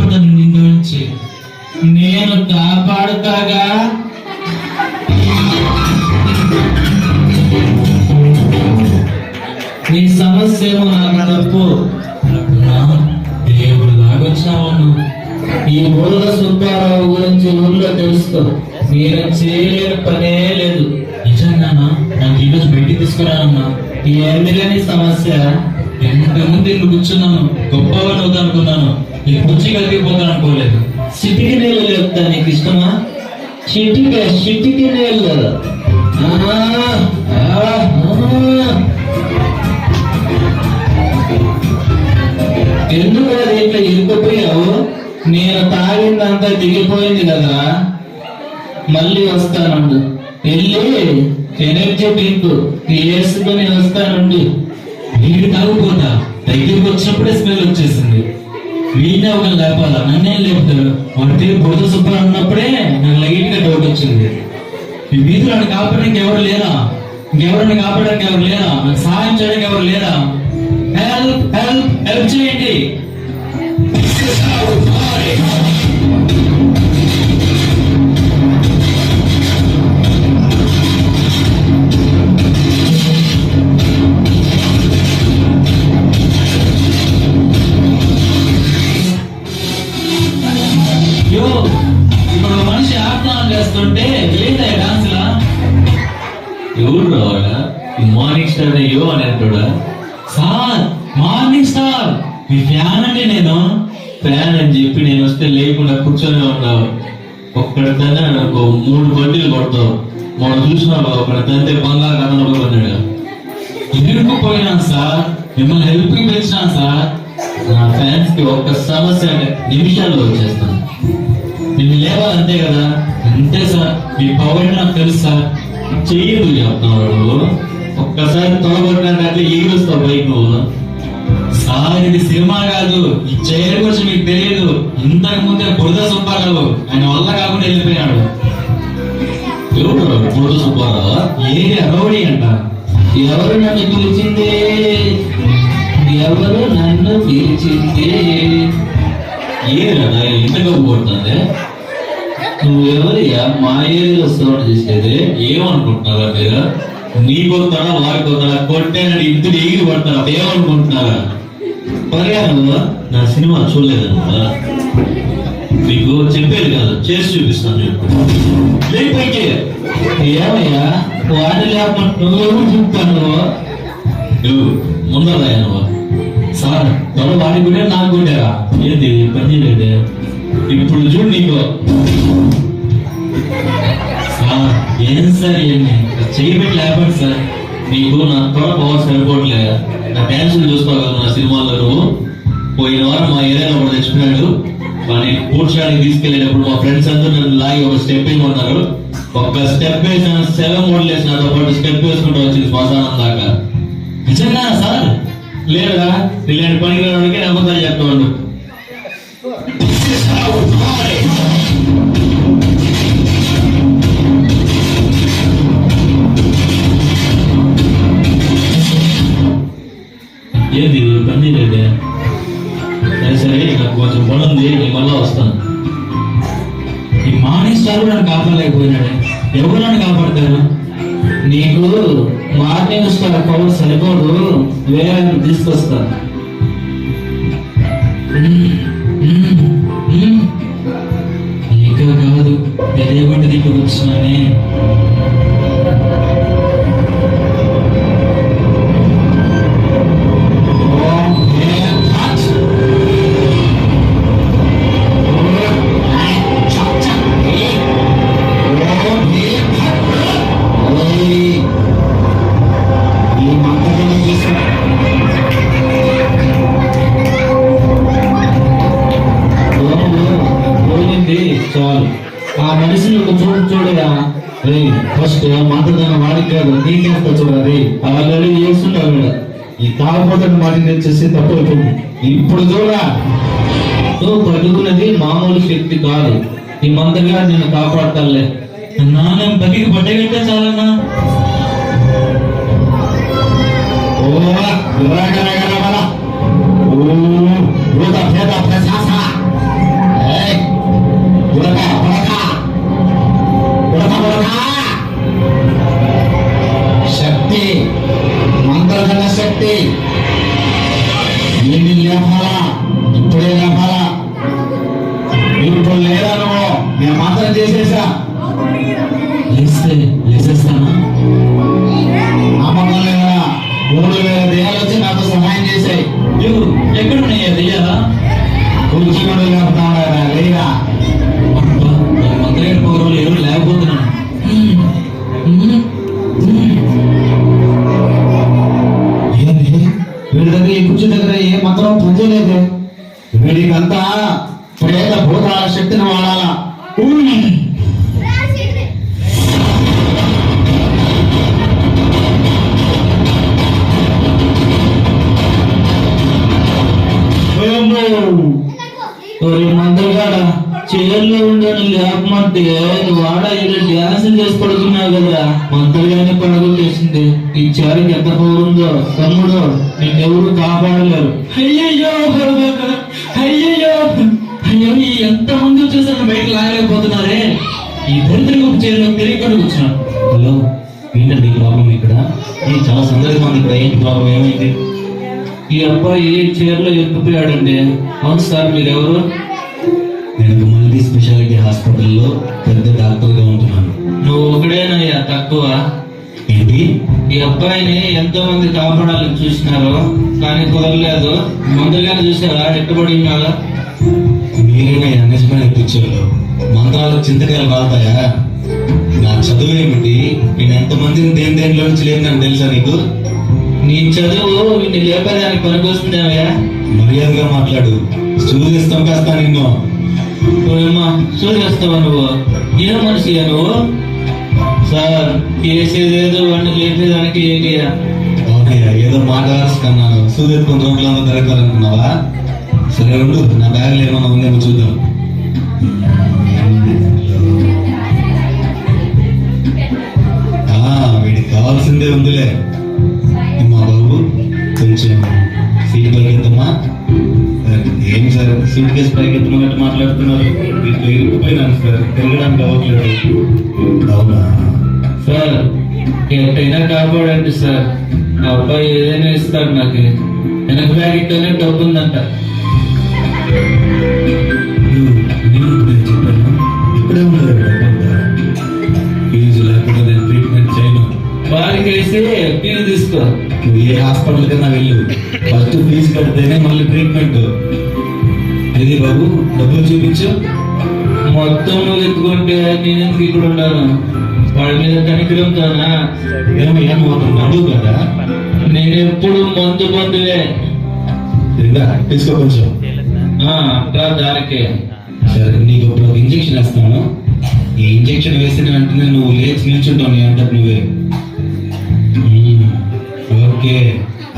ఎవరు కాపాడతారు నిన్ను నుంచి నేను కాపాడుతాగా? నీ సమస్య ఏమో నాకు తప్పు. దేవుడు లాగొచ్చావను ఈ బురద సుబ్బారావు గురించి ఊళ్ళో తెలుసుకో. మీరు చేయలేని పనే లేదు. నిజంగానా? నాకు ఈరోజు బయటికి తీసుకురానన్నా ఏంటిగా నీ సమస్య? ఎంతమంది ఇల్లు కూర్చున్నాను? గొప్పవాడు అవుతా అనుకున్నాను ఈ కుర్చీ కలిగిపోతాను అనుకోలేదు. సిటికి నీళ్ళు చెప్తా నీకు ఇష్టమా? చిటిక చిటికి నీళ్ళు. ఎందుకు అది ఇట్లా ఇరుక్కుపోయావు? నేను తాగిందంతా దిగిపోయింది కదా. మళ్ళీ వస్తానండు. వెళ్ళి ఎనర్జీ డ్రింక్ వేసుకొని వస్తానండి. వీడు తాగుపోతా దగ్గరికి వచ్చినప్పుడే స్మెల్ వచ్చేసింది. వీడినే ఒక లేపాల? నన్నేం లేపుతారు? వాడి పేరు బురద సుబ్బ అన్నప్పుడే నాకు లైట్గా డౌట్ వచ్చింది ఈ వీధిలో కాపాడడానికి ఎవరు లేరా? ఇంకెవరిని కాపాడడానికి ఎవరు లేరా? నాకు సహాయం చేయడానికి ఎవరు లేరా? హెల్ప్ హెల్ప్ హెల్ప్ చేయండి. చూస్తుంటే తెలియదా డాన్స్ లా? ఎవరు రావాలా ఈ మార్నింగ్ స్టార్ అయ్యో అని అంటాడా సార్ మార్నింగ్ స్టార్ మీ ఫ్యాన్ అండి నేను. ఫ్యాన్ అని చెప్పి నేను వస్తే లేకుండా కూర్చొని ఉన్నావు. ఒక్కడ తనే నాకు మూడు బండిలు కొడతావు. మనం చూసినావు ఒకడ తంతే బంగారు కథలో కొన్నాడు ఇరుక్కుపోయినాను సార్ మిమ్మల్ని హెల్ప్కి పిలిచినాను సార్ నా ఫ్యాన్స్కి ఒక్క సమస్య నిమిషాల్లో వచ్చేస్తాను. నిన్ను లేవాలి అంతే కదా. అంతే సార్ మీ పవర్ నాకు తెలుసు సార్. చెయ్యదు చెప్తున్నాడు ఒక్కసారి తొలగొట్టినట్టు అట్లా ఈగుస్తావు బైక్ నువ్వు? సార్ ఇది సినిమా కాదు. ఈ చైర్ గురించి మీకు తెలియదు. ఇంతకు ముందే బురద సుబ్బారావు. ఆయన వల్ల కాకుండా వెళ్ళిపోయాడు. ఎవరు బురద సుబ్బారావు? ఏది అరవడి అంట? ఎవరు నన్ను పిలిచింది? ఎవరు నన్ను పిలిచింది? ఏరా ఇంతగా కొడుతుంది నువ్వెవరియా మా ఏరియాలో సౌండ్ చేసేది. ఏమనుకుంటున్నారా మీరు? నీ వస్తాడా వారి వస్తాడా కొట్టేనని ఇంటిని ఎగిరి పడతారా ఏమనుకుంటున్నారా? పర్యా నా సినిమా చూడలేదు మీకు చెప్పేది కాదు చేసి చూపిస్తాను చెప్పు లేకపోతే ఏమయ్యా? వాడు లేకపోతే నువ్వు చూపుతాను నువ్వు నువ్వు నువ్వు సార్ త్వర వాడి గుండె నాకు గుండెరా ఏంది పని లేదే ఇప్పుడు చూడు నీకు. ఏం సార్ ఏంటి చేయబెట్టి లేపండి సార్. నీకు నా త్వర పవర్ సరిపోవట్లే. నా డ్యాన్సులు కదా నా సినిమాల్లో నువ్వు. పోయిన వారం మా ఏరియాలో ఒకటి తెచ్చిపోయాడు వాడిని కూర్చోడానికి తీసుకెళ్ళేటప్పుడు మా ఫ్రెండ్స్ అందరూ నన్ను లాగి ఒక స్టెప్ వేయమన్నారు. ఒక్క స్టెప్ వేసిన సెవెన్ మోడల్ వేసిన నాతో పాటు స్టెప్ వేసుకుంటూ వచ్చింది శ్మశానం దాకా. నిజంగా సార్? లేదా? ఇలాంటి పనికి రావడానికి నమ్మకాలు చెప్పండు ఏది? పని లేదే సరే సరే నాకు కొంచెం పని ఉంది నేను మళ్ళా వస్తాను. ఈ మార్నింగ్ స్టార్ నన్ను కాపాడలేకపోయినాడే. ఎవరు నన్ను కాపాడతారు? నీకు మార్నింగ్ స్టార్ పవర్ సరిపోదు. వేరే తీసుకొస్తాను. కాదు తెలియబట్టి కూర్చున్నానే రే ఫస్ట్ మంత్రదాన వాడికి కాదు నీకేస్తా చూడాలి ఆల్రెడీ చేస్తున్నావు ఇక్కడ ఈ తాగపోతున్న వాటిని తెచ్చేసి తప్పు అయిపోయింది. ఇప్పుడు చూడా నువ్వు పడుకున్నది మామూలు శక్తి కాదు. ఈ మంత్రగా నేను కాపాడతాలే నాన్న బతికి పట్టగలిగితే చాలన్నా. ఓ విరాగరగరవర. ఓ భూత భేద ప్రశాస మంత్రం వీడికంతా ప్రేత భూతాల శక్తిని వాడాలా? మందులు కాదా చైర్లో ఉండని నువ్వు ఆడ ఇలా డ్యాన్స్ చేసి పడుతున్నావు కదరా మంత్రగానే పడగొట్టేసింది ఈ చారికి ఎంత పౌరుందో. తమ్ముడు నిన్నెవరు కాపాడలేరు. అయ్యయ్యో అయ్యయ్యో. అయ్యో ఎంత మంది వచ్చేసరికి బయట లాగలేకపోతున్నారే? ఈ దరిద్ర చైర్లో తిరిగి కూర్చున్నాను హలో ఏంటండి ప్రాబ్లం ఇక్కడ? ఈ చాలా సందర్భం ఇక్కడ. ఏంటి ప్రాబ్లం? ఏమైంది? ఈ అబ్బాయి చైర్లో ఎక్కిపోయాడండి అవును సార్ మీరెవరు? నేను మల్టీ స్పెషాలిటీ హాస్పిటల్లో పెద్ద డాక్టర్గా ఉంటున్నాను. నువ్వు ఒకడేనయ్యా తక్కువ. ఏంటి? ఈ అబ్బాయిని ఎంతో మంది కాపాడాలని చూసినారు కానీ కుదరలేదు. ముందుగానే చూసారా ఎట్టుబడి ఉన్నారా మీరేమైనా నిజమైన పిక్చర్లు మంత్రాలు చింతకాయలు రాతాయా నా చదువు ఏమిటి? నేను ఎంతమందిని దేని దేనిలో నుంచి లేదని తెలుసా నీకు? నీ చదువు వీడిని లేపడానికి పనికొస్తుందేమయ్యా? మర్యాదగా మాట్లాడు. సూర్యస్తం కాస్తా నిన్ను. ఓయమ్మా చూసేస్తావా నువ్వు? ఏ మనిషి నువ్వు? సార్ చేసేదేదో వాడిని లేపేదానికి ఏంటియా? అవునయ్యా ఏదో మాట కన్నాను కొంత రోడ్లో దొరకాలనుకున్నావా సరే ఉండు నా బ్యాగ్లో ఏమన్నా ఉందేమో చూద్దాం. ఆ, వీడికి కావాల్సిందే ఉందిలే. మా బాబు? కొంచెం సీట్ పైకెత్తమ్మా ఏం సార్? సూట్ కేసు పైకెత్తమన్నట్టు మాట్లాడుతున్నారు. వీటిలో ఇరుక్కుపోయినాను సార్. తిరగడానికి అవ్వట్లేదు అవునా? సార్ ఎట్టయినా కాపాడండి సార్. ఆ అబ్బాయి ఏదైనా ఇస్తాడు నాకు. వెనక బ్యాగిట్లోనే డబ్బు ఉందంట ఇక్కడే ఫీజు లేకుండా నేను ట్రీట్మెంట్ చేయను. వారికి వేసి ఫీజు తీసుకో. నువ్వు ఏ హాస్పిటల్ కన్నా వెళ్ళు. ఫస్ట్ ఫీజు కడితేనే మళ్ళీ ట్రీట్మెంట్ ఇది బాబు? డబ్బులు చూపించు. మొత్తం నువ్వు ఎత్తుకుంటే నేను ఎందుకు ఇక్కడ ఉన్నాను వాళ్ళ మీద కనికరంతోనా ఏమయ్యా నువ్వు కదా? నేను ఎప్పుడు మందు బంధువే తీసుకో కొంచెం. ఆ, దానికే సరే నీకు ఇప్పుడు ఇంజెక్షన్ వేస్తాను. ఈ ఇంజెక్షన్ వేసిన వెంటనే నువ్వు లేచి నిల్చుంటావు. నీ నువ్వే. ఓకే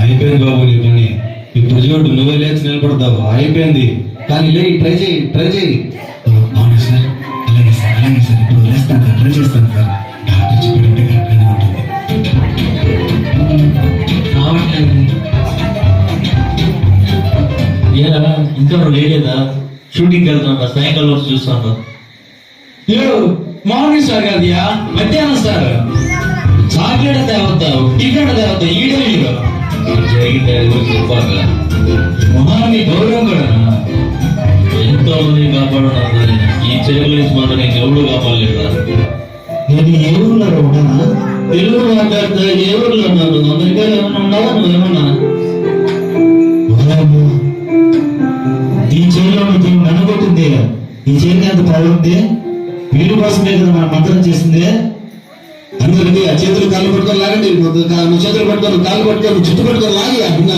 అయిపోయింది బాబు నీ పని. ఇప్పుడు చూడు నువ్వే లేచి నిలబడతావు అయిపోయింది. కానీ లే ట్రై చేయి ట్రై చేయి. అవునా సార్? అలాగే సార్ అలాగే సార్ ఇప్పుడు వేస్తాను సార్ ట్రై చేస్తాను సార్. డాక్టర్ చెప్పాడంటే కరెక్ట్గానే ఉంటుంది. రావట్లేదు ఏరా ఇంకా లేలేదా? షూటింగ్కి వెళ్తున్నా సాయంకాలం వచ్చి చూస్తాను మార్నింగ్ సార్ కాదయా మధ్యాహ్నం సార్. చాక్లెట్ తేవద్దావు టికెట్ తేవద్దావు ఈడో హీరో జరిగింది గురించి చెప్పాలి మొహాన్ని గౌరవం కూడా. ఎంతో మంది కాపాడున్నారు ఈ నుంచి మాత్రం నేను ఎవడు కాపాడలేదా? నేను ఏ ఊర్లో ఉన్నానా తెలుగు మాట్లాడితే ఏ ఊర్లో ఉన్నారు అమెరికాలో ఏమన్నా ఉన్నావా? నువ్వేమన్నా. ఈ చేతిలో దీన్ని నడగొట్టింది ఈ చేతికి అంత ఉంది వీడి కదా మన మంత్రం చేసింది. అందరికీ ఆ చేతులు కాళ్ళు పట్టుకొని లాగండి. నువ్వు చేతులు పట్టుకొని కాళ్ళు పట్టుకొని జుట్టు పట్టుకొని లాగి అభిన్న